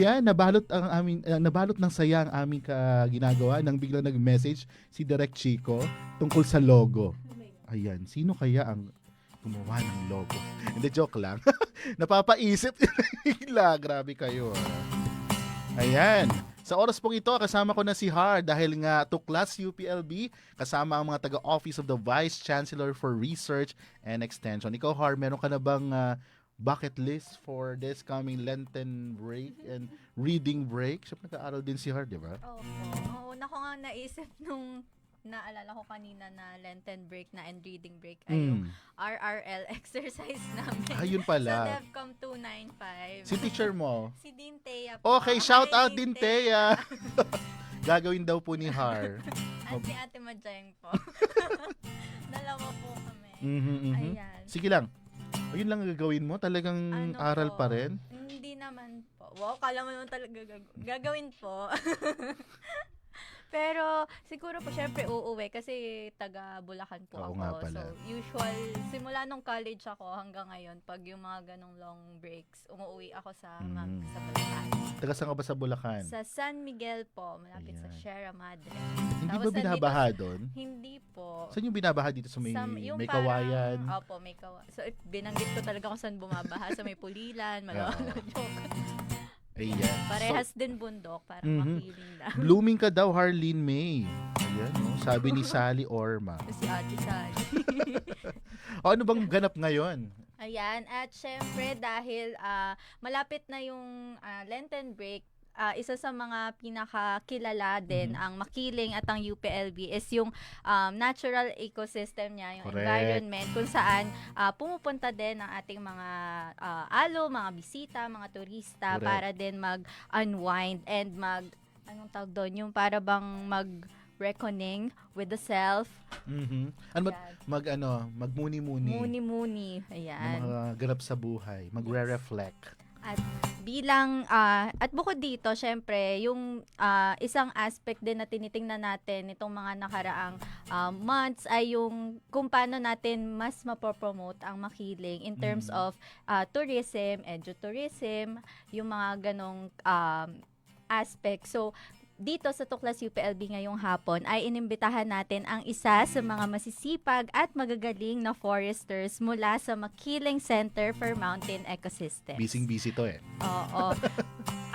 Ayan, nabalot ang amin ah, nabalot ng saya ang aming ka ginagawa nang biglang nag-message si Direk Chico tungkol sa logo. Ayan, sino kaya ang gumawa ng logo? Hindi, joke lang. Napapaisip bigla. Grabe kayo. ah. Ayan. Sa oras pong ito, kasama ko na si Har dahil nga tuklas UPLB, kasama ang mga taga-Office of the Vice Chancellor for Research and Extension. Ikaw, Har, meron ka na bang ah, bucket list for this coming Lenten break and reading break? Siyempre, nag-aaral din si Har, di ba? Opo. Oo, una ko nga naisip nung naalala ko kanina na Lenten break na and reading break ay yung Mm. RRL exercise namin. Ayun Sa pala. DevCom 295. Si teacher mo. Si Dintea po. Okay, shout out din, Thea. Gagawin daw po ni Har. At si Ate Majeng po. Dalawa po kami. Mhm, mhm. Ayan. Sige lang. Ayun lang ang gagawin mo? Talagang Ano aral po? pa rin? Hindi naman po. Wow, kala mo naman talaga gag- gagawin po. Pero siguro po syempre uuwi kasi taga Bulacan po Oo ako. nga pala. So usual simula nung college ako hanggang ngayon pag yung mga ganong long breaks, umuwi ako sa mag, Mm. sa Bulacan. Taga saan ka ba sa Bulacan? Sa San Miguel po, malapit sa Ayan. Sierra Madre. Hindi Tapos ba nandito- binabaha doon? Hindi po. Saan yung binabaha dito sa may, Sa- may parang- kawayan? Opo, may kawayan. So, if binanggit ko talaga kung saan bumabaha. sa may pulilan. Joke. Ayan. Parehas din bundok, para Mhm. makiling lang. So, blooming ka daw, Harleen May. Ayan, no? sabi ni Sally Orma. si Ate Sally. O, ano bang ganap ngayon? Ayan, at syempre dahil ah, malapit na yung ah, Lenten break, ah, isa sa mga pinakakilala din Mhm. ang Makiling at ang UPLB is yung um, natural ecosystem niya, yung Correct. environment kung saan ah, pumupunta din ang ating mga ah, alo, mga bisita, mga turista Correct. para din mag-unwind and mag anong tawag doon, yung para bang mag reckoning with the self. Mhm. Ano mag, mag ano, magmuni-muni. Muni-muni. ng Ayan. mga ganap sa buhay. Magre-reflect. bilang ah, at bukod dito syempre yung ah, isang aspect din na tinitingnan natin itong mga nakaraang ah, months ay yung kung paano natin mas mapopromote ang makiling in terms Mm. of ah, tourism, edutourism, yung mga ganong um, aspect. So dito sa Tuklas UPLB ngayong hapon ay inimbitahan natin ang isa sa mga masisipag at magagaling na foresters mula sa Makiling Center for Mountain Ecosystems. Busy-busy to eh. Oo.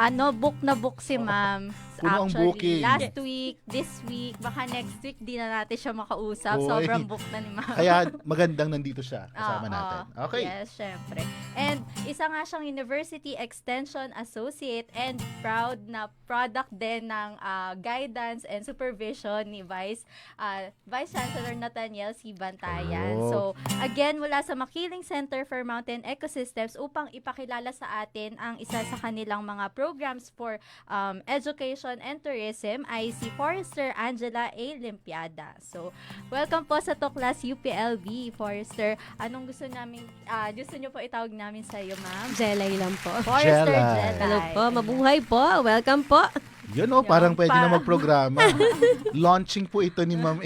ano, book na book si ma'am. Puno ang Actually, booking. last week, this week, baka next week, di na natin siya makausap. Oy. Sobrang book na ni ma'am. Kaya magandang nandito siya kasama Oo. natin. Okay. Yes, syempre. And isa nga siyang University Extension Associate and proud na product din ng ah, guidance and supervision ni Vice ah, Vice Chancellor Nathaniel C. Bantayan. Oh. So, again, mula sa Makiling Center for Mountain Ecosystems upang ipakilala sa atin ang isa sa kanilang mga programs for um, education and tourism ay si Forester Angela A. Limpiada. So, welcome po sa Tuklas UPLB, Forester. Anong gusto namin, ah, gusto nyo po itawag namin sa iyo, ma'am? Jelay lang po. Forester Jelay. Jelay. Hello po, mabuhay po. Welcome po. Yun oh, parang pwede na magprograma. Launching po ito ni Ma'am.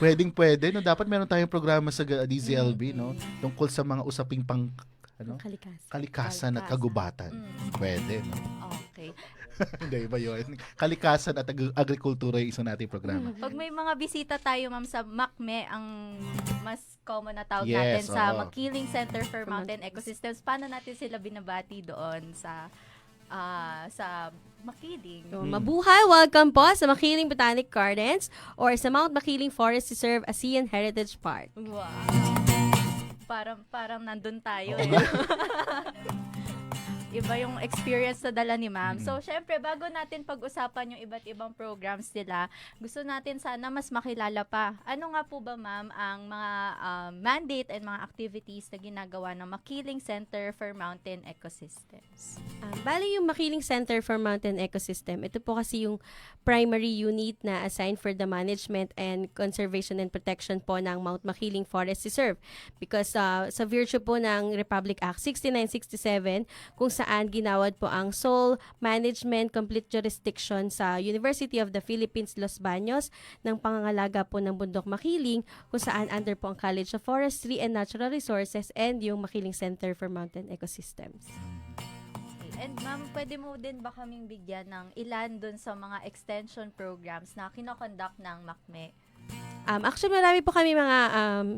Pwedeng pwede, no? Dapat meron tayong programa sa DZLB, no? Tungkol sa mga usaping pang ano? Kalikas. kalikasan at Kalikasan. kagubatan. Mm, Pwede, no? okay. Hindi ba yun? Kalikasan at ag- agrikultura yung isa nating programa. Pag may mga bisita tayo, ma'am, sa MACME, ang mas common na tawag Yes, natin sa oo. Makiling Center for Mountain. Ecosystems, paano natin sila binabati doon sa ah, sa Makiling? So. Mabuhay, welcome po sa Makiling Botanic Gardens or sa Mount Makiling Forest Reserve ASEAN Heritage Park. Wow. Parang parang nandun tayo. Eh. Iba yung experience na dala ni ma'am. Mm. So, syempre, bago natin pag-usapan yung iba't ibang programs nila, gusto natin sana mas makilala pa. Ano nga po ba, ma'am, ang mga um, mandate and mga activities na ginagawa ng Makiling Center for Mountain Ecosystems? Um, bali yung Makiling Center for Mountain Ecosystem, ito po kasi yung primary unit na assigned for the management and conservation and protection po ng Mount Makiling Forest Reserve. Because uh, sa virtue po ng Republic Act 6967, kung saan ginawad po ang sole management complete jurisdiction sa University of the Philippines Los Baños ng pangangalaga po ng Bundok Makiling, kung saan under po ang College of Forestry and Natural Resources and yung Makiling Center for Mountain Ecosystems. And ma'am, pwede mo din ba kaming bigyan ng ilan dun sa mga extension programs na kinokonduct ng MACME? Um, actually, marami po kami mga um,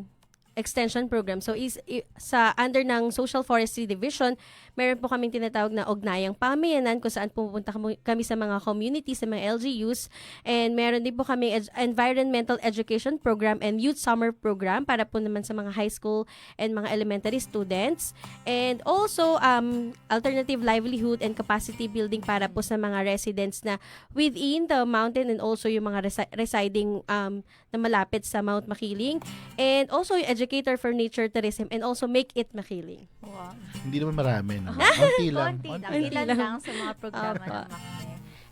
extension program. So, is, i- sa under ng Social Forestry Division, meron po kaming tinatawag na Ognayang Pamayanan kung saan pupunta kami sa mga communities, sa mga LGUs. And meron din po kami ed- Environmental Education Program and Youth Summer Program para po naman sa mga high school and mga elementary students. And also, um, alternative livelihood and capacity building para po sa mga residents na within the mountain and also yung mga resi- residing um, na malapit sa Mount Makiling. And also yung educator for nature tourism and also make it Makiling. Wow. Hindi naman marami, no? Konti lang. Konti lang. Konti Ilan lang. lang sa mga programa ng.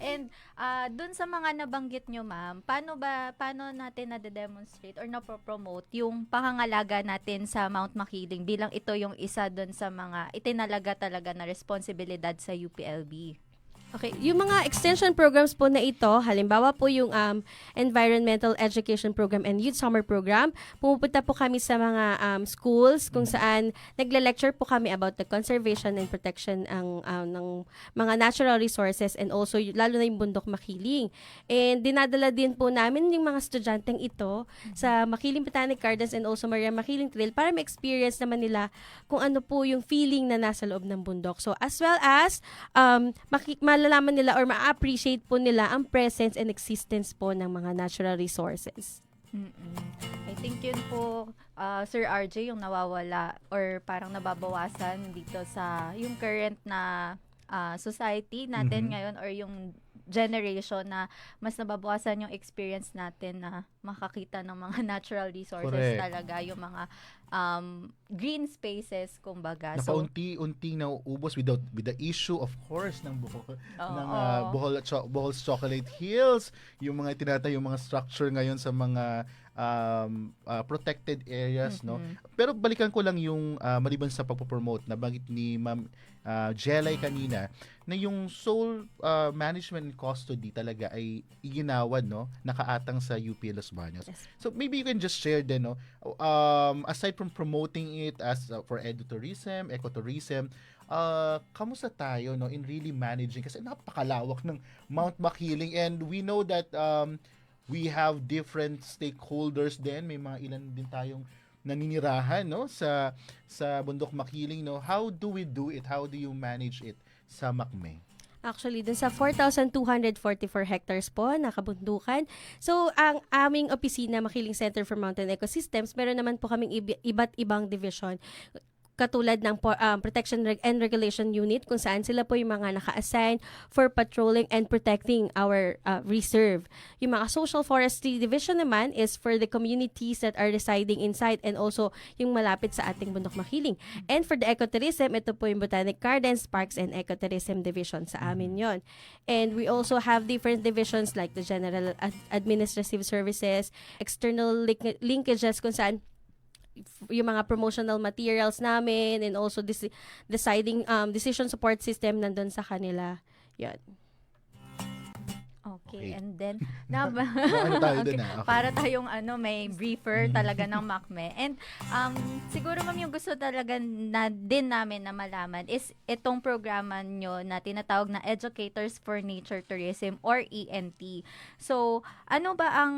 And ah dun sa mga nabanggit nyo, ma'am, paano ba, paano natin na-demonstrate or na-promote yung pangangalaga natin sa Mount Makiling bilang ito yung isa dun sa mga itinalaga talaga na responsibilidad sa UPLB? Okay, yung mga extension programs po na ito, halimbawa po yung um, Environmental Education Program and Youth Summer Program, pumupunta po kami sa mga um, schools kung saan nagle-lecture po kami about the conservation and protection ang um, ng mga natural resources and also lalo na yung bundok Makiling. And dinadala din po namin yung mga estudyanteng ito sa Makiling Botanic Gardens and also Maria Makiling Trail para ma-experience naman nila kung ano po yung feeling na nasa loob ng bundok. So as well as um, maki- malalaman nila or ma-appreciate po nila ang presence and existence po ng mga natural resources. mm I think yun po, ah, Sir RJ, yung nawawala or parang nababawasan dito sa yung current na ah, society natin Mhm. ngayon or yung generation na mas nababawasan yung experience natin na makakita ng mga natural resources Correct. talaga, yung mga um, green spaces, kumbaga. Na So, paunti-unting nauubos without with the issue of course ng Bohol oo. ng ah, Bohol Cho- Bohol's Chocolate Hills, yung mga tinatayong mga structure ngayon sa mga um, ah, protected areas, no. Mhm. Pero balikan ko lang yung ah, maliban sa pagpo-promote na bagit ni Ma'am uh, Jelay kanina na yung sole ah, management and custody talaga ay iginawad no nakaatang sa UP Los Baños. Yes. So maybe you can just share din no um aside from promoting it as uh, for edutourism, ecotourism, uh, kamusta tayo no in really managing kasi napakalawak ng Mount Makiling and we know that um we have different stakeholders din. May mga ilan din tayong naninirahan no sa sa bundok Makiling no. How do we do it? How do you manage it sa Macme Actually, dun sa 4,244 hectares po na kabundukan. So, ang aming opisina, Makiling Center for Mountain Ecosystems, meron naman po kaming iba't ibang division katulad ng um, Protection and Regulation Unit kung saan sila po yung mga naka-assign for patrolling and protecting our uh, reserve. Yung mga Social Forestry Division naman is for the communities that are residing inside and also yung malapit sa ating bundok makiling. And for the ecotourism, ito po yung Botanic Gardens, Parks and Ecotourism Division sa amin yon. And we also have different divisions like the General Ad- Administrative Services, external link- linkages kung saan yung mga promotional materials namin and also deci- deciding um, decision support system nandun sa kanila. Yan. Okay, Okay. and then, na, ano tayo Okay, dun ah okay. Para tayong ano, may briefer Mhm. talaga ng MACME. And um, siguro ma'am yung gusto talaga na din namin na malaman is itong programa nyo na tinatawag na Educators for Nature Tourism or ENT. So, ano ba ang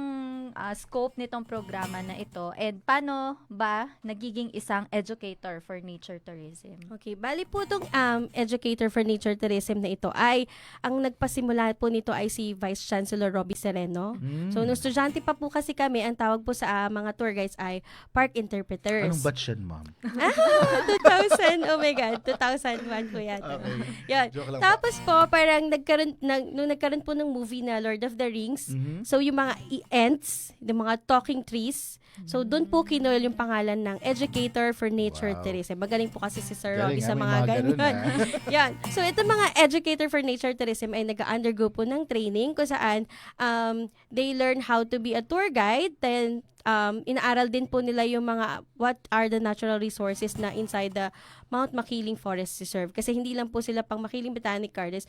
ah, scope nitong programa na ito and paano ba nagiging isang educator for nature tourism? Okay, bali po itong um, Educator for Nature Tourism na ito ay, ang nagpasimula po nito ay si Vice Chancellor Robbie Sereno. Mm. So, nung estudyante pa po kasi kami, ang tawag po sa ah, mga tour guides ay park interpreters. anong batch yan ma'am 2000, oh my God, 2001 po yata. okay Yan. Tapos po, parang nagkaroon, nag, nung nagkaroon po ng movie na Lord of the Rings, Mhm. so yung mga i- ants, yung mga talking trees, so doon po kinuha yung pangalan ng Educator for Nature Wow. Tourism. Magaling po kasi si Sir Robbie ha? sa mga ganun, ganyan. ah. Yan. So, ito mga Educator for Nature Tourism ay nag-undergo po ng training kung saan um, they learn how to be a tour guide, then um, inaaral din po nila yung mga what are the natural resources na inside the Mount Makiling Forest Reserve. Kasi hindi lang po sila pang Makiling Botanic Gardens,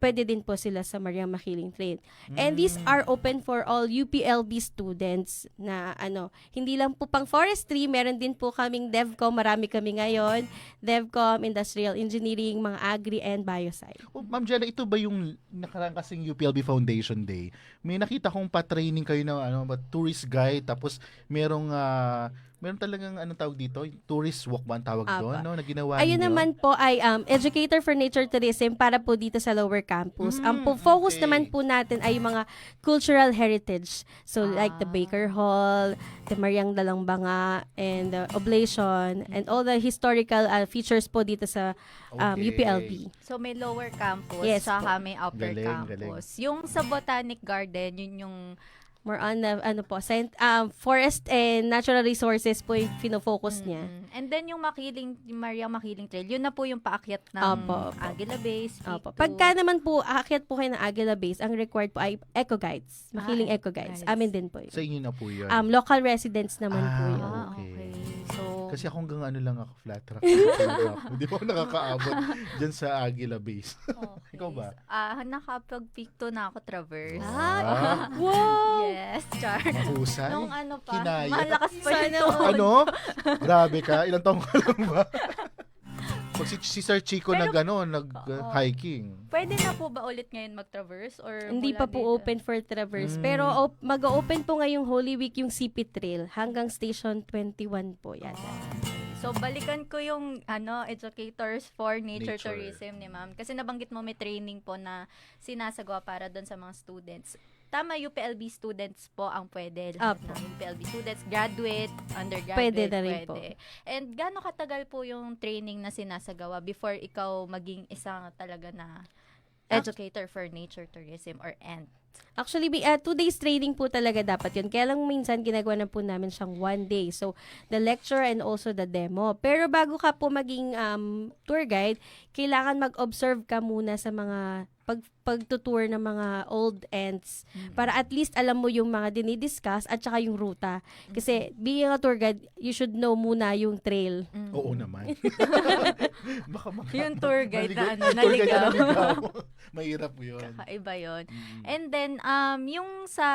pwede din po sila sa Mariang Makiling Trail. And these are open for all UPLB students na ano, hindi lang po pang forestry, meron din po kaming DevCom, marami kami ngayon, DevCom, Industrial Engineering, mga Agri and Bioscience. Oh, Ma'am Jella, ito ba yung nakarang kasing UPLB Foundation Day? May nakita kong pa-training kayo na ano, tourist guide tapos merong ah, meron talagang anong tawag dito? Tourist walk ba ang tawag Apa. doon, no? Na ginawa Ayun ninyo? naman po ay um, Educator for Nature Tourism para po dito sa lower campus. Ang po, Mm, focus okay. naman po natin ay yung mga cultural heritage. So like the Ah. Baker Hall, the Mariang Dalangbanga, and the Oblation, and all the historical uh, features po dito sa um, Okay. UPLB. So may lower campus, Yes saka may upper Galing, campus. Yung sa Botanic Garden, yun yung More on the, ano po, scient- um, forest and natural resources po yung fino-focus niya. Mm-mm. And then yung Makiling, yung Maria Makiling Trail, yun na po yung paakyat ng Opo, opo. Aguila Base, Opo. Pagka naman po, aakyat po kayo ng Aguila Base, ang required po ay eco guides. Makiling Ah, eco guides. guides. Amin din po yun. Sa inyo na po yun. Um, local residents naman po Ah, yun. Ah, Okay. Kasi ako hanggang ano lang ako, flat track. Hindi ako nakakaabot dyan sa Aguila Base. okay. Ikaw ba? Ah, nakapag-peak two na ako traverse. Ah, Wow! Yes, char. mahusay. Nung ano pa, Kinaya. malakas pa Sana yun. all. Ano? Grabe ka. Ilang taong ka lang ba? Pag si, si Sir Chico Pero- nag, ano, nag-hiking. Pwede na po ba ulit ngayon mag-traverse? Or Hindi pa po dito? open for traverse. Mm. Pero op- mag-open po ngayong Holy Week yung CP Trail hanggang Station 21 po yata. So, balikan ko yung ano educators for nature, Nature. tourism ni ma'am. Kasi nabanggit mo may training po na sinasagawa para doon sa mga students. Tama, UPLB students po ang pwede. Lahat Apo. ng UPLB students, graduate, undergraduate, Pwede na rin po. And gaano katagal po yung training na sinasagawa before ikaw maging isang talaga na educator for nature tourism or ENT? Actually, may, uh, two days training po talaga dapat yun. Kaya lang minsan ginagawa na po namin siyang one day. So, the lecture and also the demo. Pero bago ka po maging um, tour guide, kailangan mag-observe ka muna sa mga pag pagtutour ng mga old ends para at least alam mo yung mga dinidiscuss at saka yung ruta. Kasi being a tour guide, you should know muna yung trail. Mm. Oo naman. Baka maka- Yung tour guide na ano, Tour guide na naligaw. naligaw. Mahirap yun. Kakaiba yun. Mm. And then, um, yung sa,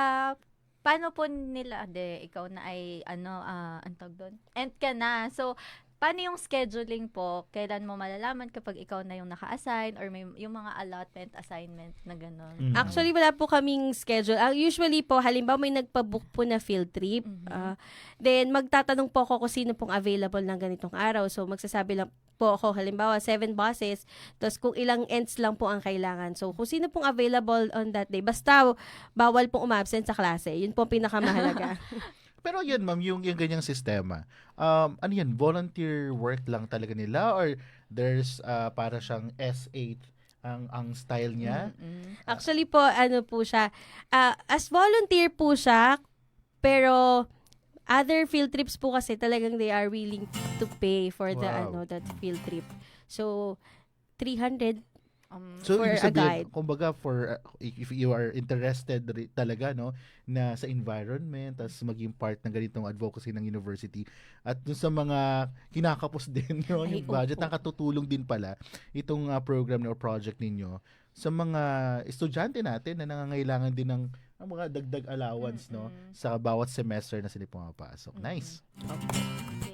paano po nila, de, ikaw na ay, ano, ah, ang tawag doon? End ka na. So, paano yung scheduling po? Kailan mo malalaman kapag ikaw na yung naka-assign or may yung mga allotment, assignment na gano'n? Mm. Actually, wala po kaming schedule. Ang usually po, halimbawa may nagpa-book po na field trip. Mhm. ah, then, magtatanong po ako kung sino pong available ng ganitong araw. So, magsasabi lang po ako, halimbawa, seven buses. Tapos, kung ilang ends lang po ang kailangan. So, kung sino pong available on that day. Basta, bawal pong umabsent sa klase. Yun po ang pinakamahalaga. Pero yun, ma'am, yung, yung ganyang sistema, um, ano yan, volunteer work lang talaga nila or there's uh, para siyang S8 ang ang style niya? Mm-mm. Actually po, ano po siya, ah, as volunteer po siya, pero other field trips po kasi talagang they are willing to pay for the Wow. ano that field trip. So 300 Um, So, For ibig a sabihin, guide. kumbaga, for, uh, if you are interested talaga, no, na sa environment, tas maging part ng ganitong advocacy ng university, at dun sa mga kinakapos din, no, Ay, yung budget, opo. nakatutulong din pala itong uh, program or project ninyo sa mga estudyante natin na nangangailangan din ng ng mga dagdag allowance, no, Mm-mm. sa bawat semester na sila pumapasok. Mm-mm. Nice. Okay.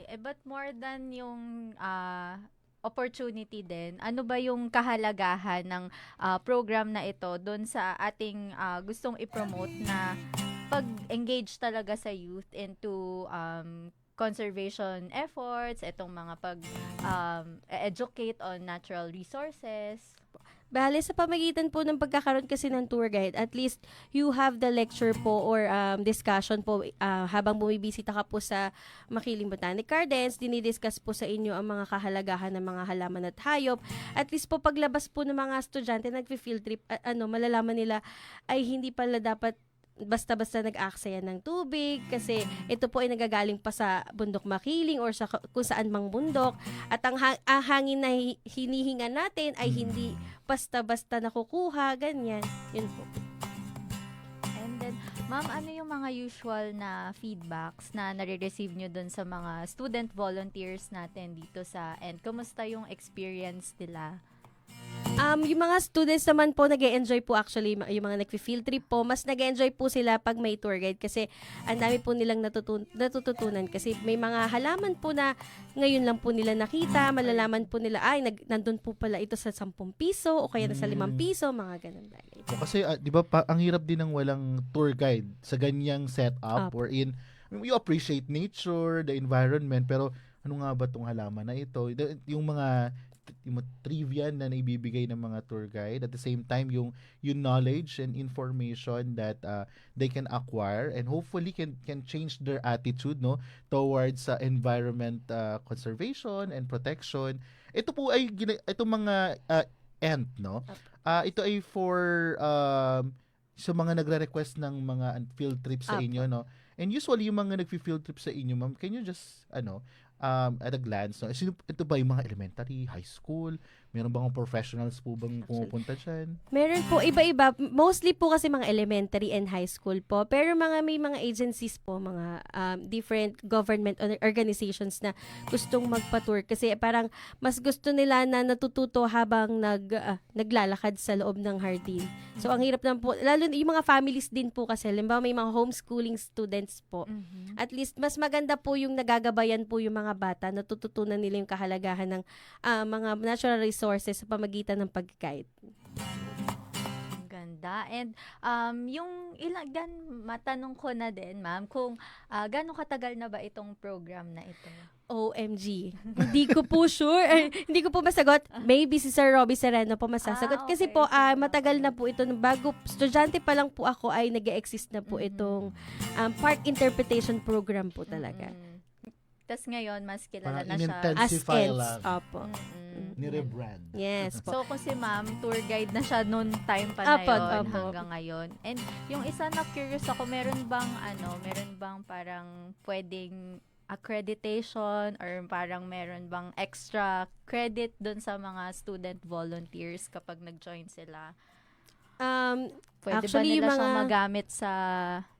Eh, but more than yung ah, opportunity din, ano ba yung kahalagahan ng ah, program na ito doon sa ating ah, gustong i-promote na pag-engage talaga sa youth into um, conservation efforts, itong mga pag um, educate on natural resources. Bale, sa pamagitan po ng pagkakaroon kasi ng tour guide, at least you have the lecture po or um, discussion po ah, habang bumibisita ka po sa Makiling Botanic Gardens, dinidiscuss po sa inyo ang mga kahalagahan ng mga halaman at hayop. At least po paglabas po ng mga estudyante nagfi-field trip, a- ano, malalaman nila ay hindi pala dapat basta-basta nag-aksaya ng tubig kasi ito po ay nagagaling pa sa bundok makiling or sa kung saan mang bundok at ang, ha- ang hangin na hi- hinihinga natin ay hindi basta-basta nakukuha, ganyan. Yun po. And then, Ma'am, ano yung mga usual na feedbacks na nare-receive nyo dun sa mga student volunteers natin dito sa and kumusta yung experience nila? Um, yung mga students naman po nag enjoy po actually, yung mga nag-field trip po, mas nag enjoy po sila pag may tour guide kasi ang dami po nilang natutun- natututunan kasi may mga halaman po na ngayon lang po nila nakita, malalaman po nila, ay, nag, nandun po pala ito sa 10 piso o kaya nasa 5 Mm. piso, mga ganun bagay. O, kasi, ah, di ba, pa, ang hirap din ng walang tour guide sa ganyang setup Apo. wherein you appreciate nature, the environment, pero ano nga ba tong halaman na ito? The- Yung mga yung mga trivia na naibibigay ng mga tour guide. At the same time yung yung knowledge and information that uh, they can acquire and hopefully can can change their attitude no towards uh, environment uh, conservation and protection. Ito po ay itong mga uh, ent no? Ah, ito ay for um, sa mga nagre-request ng mga field trip sa inyo, no? And usually, yung mga nag-field trip sa inyo, ma'am, can you just, ano, um, at a glance, no? Ito ba yung mga elementary, high school? Meron bang professionals po bang pumupunta dyan? Meron po iba-iba, mostly po kasi mga elementary and high school po. Pero mga may mga agencies po, mga um, different government or- organizations na gustong magpa-tour kasi parang mas gusto nila na natututo habang nag ah, naglalakad sa loob ng hardin. So ang hirap naman po, lalo yung mga families din po kasi, halimbawa may mga homeschooling students po. Mhm. At least mas maganda po yung nagagabayan po yung mga bata, natututunan nila yung kahalagahan ng ah, mga natural resources sa pamagitan ng pag-guide. Ganda. And um, yung ilang, gan, matanong ko na din, ma'am, kung uh, gano'ng katagal na ba itong program na ito? OMG. hindi ko po sure. Eh, hindi ko po masagot. Maybe si Sir Robbie Sereno po masasagot. Ah, Kasi okay. po, ah, Sige, matagal na po ito. Bago, estudyante pa lang po ako ay nag exist na po Mhm. itong um, park interpretation program po talaga. Tapos ngayon, mas kilala Parang na siya. As Intensify lang. Opo. Mm-mm. Ni-rebrand. Yes po. So, kung si ma'am, tour guide na siya noon time pa na Apo, yun apo. hanggang ngayon. And yung isa na curious ako, meron bang ano, meron bang parang pwedeng accreditation or parang meron bang extra credit dun sa mga student volunteers kapag nag-join sila? Um, Pwede Actually, ba nila yung siyang mga- magamit sa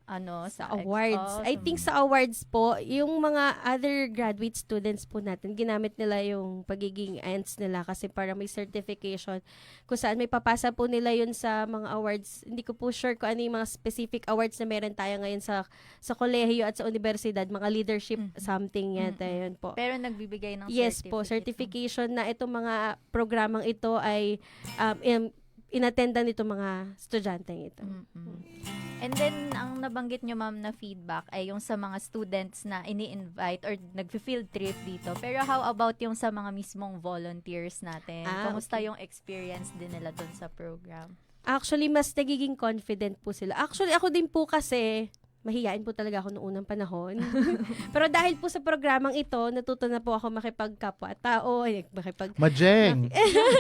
ano sa ex- awards. oh, I think sa awards po, yung mga other graduate students po natin, ginamit nila yung pagiging ants nila kasi para may certification kung saan may papasa po nila yun sa mga awards. Hindi ko po sure kung ano yung mga specific awards na meron tayo ngayon sa sa kolehiyo at sa universidad, mga leadership Mhm. something yata Mhm. yun po. Pero nagbibigay ng Yes po, certification na itong mga programang ito ay um, in- inattendan nito mga estudyante ito. Mm-mm. And then, ang nabanggit nyo, ma'am, na feedback ay yung sa mga students na ini-invite or nag-field trip dito. Pero how about yung sa mga mismong volunteers natin? Ah, Kamusta okay. yung experience din nila dun sa program? Actually, mas nagiging confident po sila. Actually, ako din po kasi, mahihain po talaga ako noong unang panahon. Pero dahil po sa programang ito, natuto na po ako makipagkapwa-tao, ay, makipag, Majeng!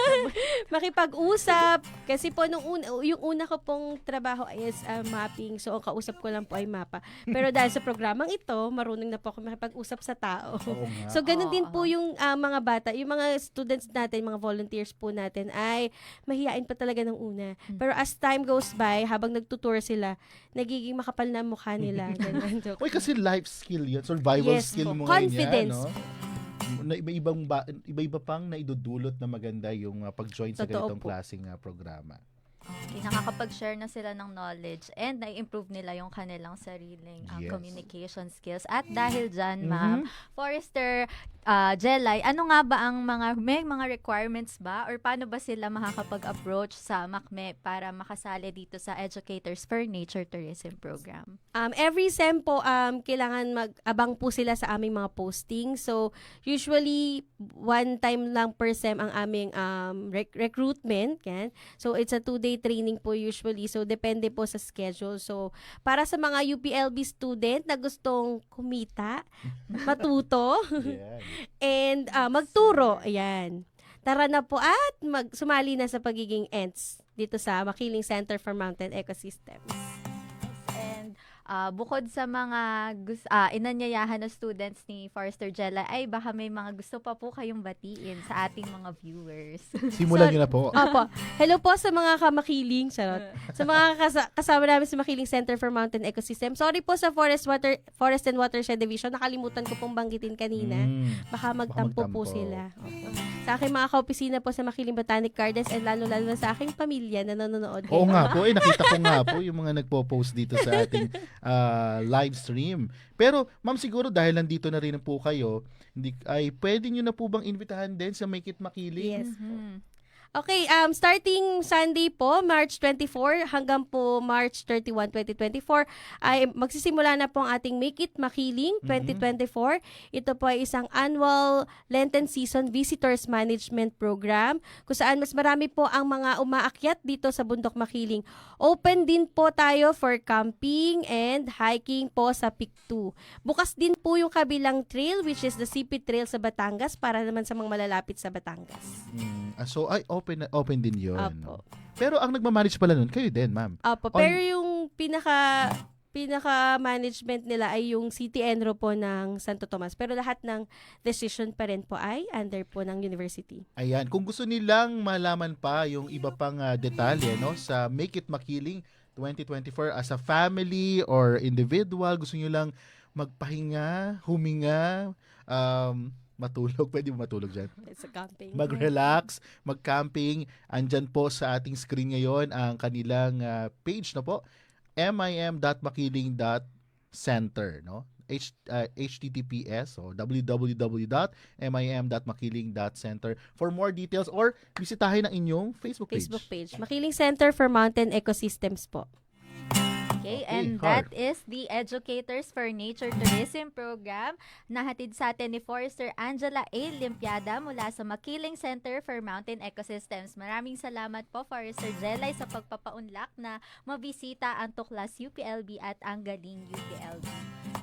makipag-usap. Kasi po, nung una, yung una ko pong trabaho is uh, mapping. So, ang kausap ko lang po ay mapa. Pero dahil sa programang ito, marunong na po ako makipag-usap sa tao. Oo nga. So, ganun Oo, din po yung ah, mga bata, yung mga students natin, mga volunteers po natin, ay mahihain pa talaga ng una. Mm. Pero as time goes by, habang nagtutour sila, nagiging makapal na mukha nila. Ganun. So, Uy, kasi life skill yun. Survival Yes skill po. mo ngayon Confidence. yan, no? Na iba ibang ba, iba-iba pang naidudulot na maganda yung uh, pag-join sa ganitong po. klaseng uh, programa. Okay, nakakapag-share na sila ng knowledge and na-improve nila yung kanilang sariling ah, Yes. communication skills. At dahil dyan, Mhm. ma'am, Forester uh, Jelay, ano nga ba ang mga, may mga requirements ba or paano ba sila makakapag-approach sa MACME para makasali dito sa Educators for Nature Tourism Program? um, every SEM po, um, kailangan mag-abang po sila sa aming mga posting. So, usually, one time lang per SEM ang aming um, rec- recruitment. Yan. So, it's a two-day training po usually. So, depende po sa schedule. So, para sa mga UPLB student na gustong kumita, matuto, and uh, magturo. Ayan. Tara na po at mag sumali na sa pagiging ENTS dito sa Makiling Center for Mountain Ecosystems. Ah, bukod sa mga gus- ah, inanyayahan na students ni Forester Jella, ay baka may mga gusto pa po kayong batiin sa ating mga viewers. Simulan So- niyo na po. Opo. Hello po sa mga kamakiling, charot. Sa mga kasa- kasama namin sa Makiling Center for Mountain Ecosystem. Sorry po sa Forest Water Forest and Watershed Division. Nakalimutan ko pong banggitin kanina. Mm. Baka magtampo, po magtampo. sila. Opo. Sa aking mga kaopisina po sa Makiling Botanic Gardens and lalo-lalo na sa aking pamilya na nanonood. Oo nga po, eh nakita ko nga po yung mga nagpo-post dito sa ating ah, live stream. Pero ma'am siguro dahil nandito na rin po kayo, hindi ay pwede niyo na po bang imbitahan din sa Make It Makiling? Yes. Mhm. Okay, um, starting Sunday po, March 24 hanggang po March 31, 2024, ay magsisimula na po ang ating Make It Makiling 2024. Ito po ay isang annual Lenten Season Visitors Management Program kung saan mas marami po ang mga umaakyat dito sa Bundok Makiling. Open din po tayo for camping and hiking po sa Peak 2. Bukas din po yung kabilang trail which is the CP Trail sa Batangas para naman sa mga malalapit sa Batangas. Mm, ah, so ay open open din 'yon. Apo. Pero ang nagmamanage pala nun kayo din, ma'am. Opo, On- pero yung pinaka pinaka management nila ay yung City Enro po ng Santo Tomas. Pero lahat ng decision pa rin po ay under po ng university. Ayan, kung gusto nilang malaman pa yung iba pang ah, detalye no sa Make It Makiling 2024 as a family or individual, gusto niyo lang magpahinga, huminga, um, matulog, pwede ba matulog dyan? It's a camping. Mag-relax, mag-camping, andyan po sa ating screen ngayon ang kanilang ah, page na po, mim.makiling.center, no? H, ah, https o www.mim.makiling.center for more details or bisitahin ang inyong Facebook page. Facebook page. Makiling Center for Mountain Ecosystems po. Okay, Okay, and Har. that is the Educators for Nature Tourism Program na hatid sa atin ni Forester Angela A. Limpiada mula sa Makiling Center for Mountain Ecosystems. Maraming salamat po, Forester Jelay, sa pagpapaunlak na mabisita ang Tuklas UPLB at ang Galing UPLB.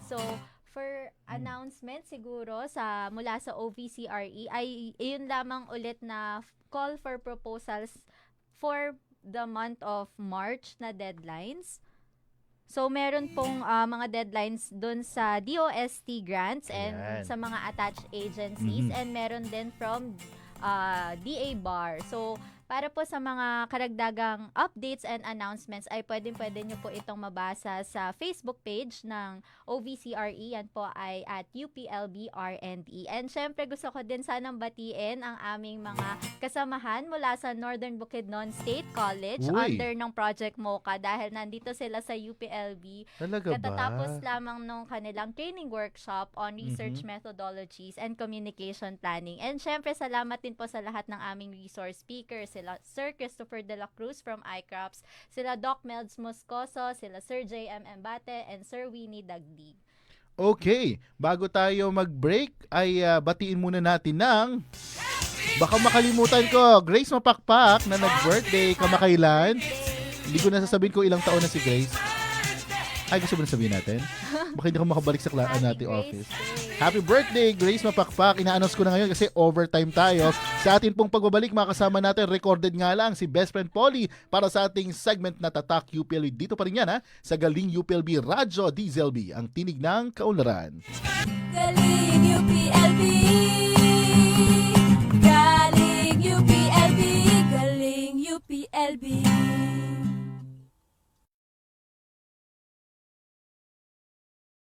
So, for announcement siguro sa mula sa OVCRE ay iyon lamang ulit na call for proposals for the month of March na deadlines. So, meron pong ah, mga deadlines dun sa DOST grants and Ayan. sa mga attached agencies Mhm. and meron din from ah, DA bar. So, para po sa mga karagdagang updates and announcements ay pwedeng-pwede nyo po itong mabasa sa Facebook page ng OVCRE. Yan po ay at UPLB R&E. And syempre gusto ko din sanang batiin ang aming mga kasamahan mula sa Northern Bukidnon State College Uy. under ng Project MOCA dahil nandito sila sa UPLB Talaga ba? Katatapos lamang nung kanilang training workshop on research Mhm. methodologies and communication planning. And syempre, salamat din po sa lahat ng aming resource speakers. Sila Sir Christopher De La Cruz from iCrops, sila Doc Melds Moscoso, sila Sir J.M. Embate, and Sir Winnie Dagdig. Okay, bago tayo mag-break ay ah, batiin muna natin ng baka makalimutan ko, Grace Mapakpak na nag-birthday kamakailan. Hindi ko na sasabihin ko ilang taon na si Grace. Ay, gusto mo na sabihin natin? Baka hindi ako makabalik sa klaan Happy natin office. Day. Happy birthday, Grace Mapakpak. Ina-announce ko na ngayon kasi overtime tayo. Sa atin pong pagbabalik, makasama natin, recorded nga lang si Best Friend Polly para sa ating segment na Tatak UPLB. Dito pa rin yan ha, sa Galing UPLB Radyo DZLB, ang tinig ng kaunlaran. Galing UPLB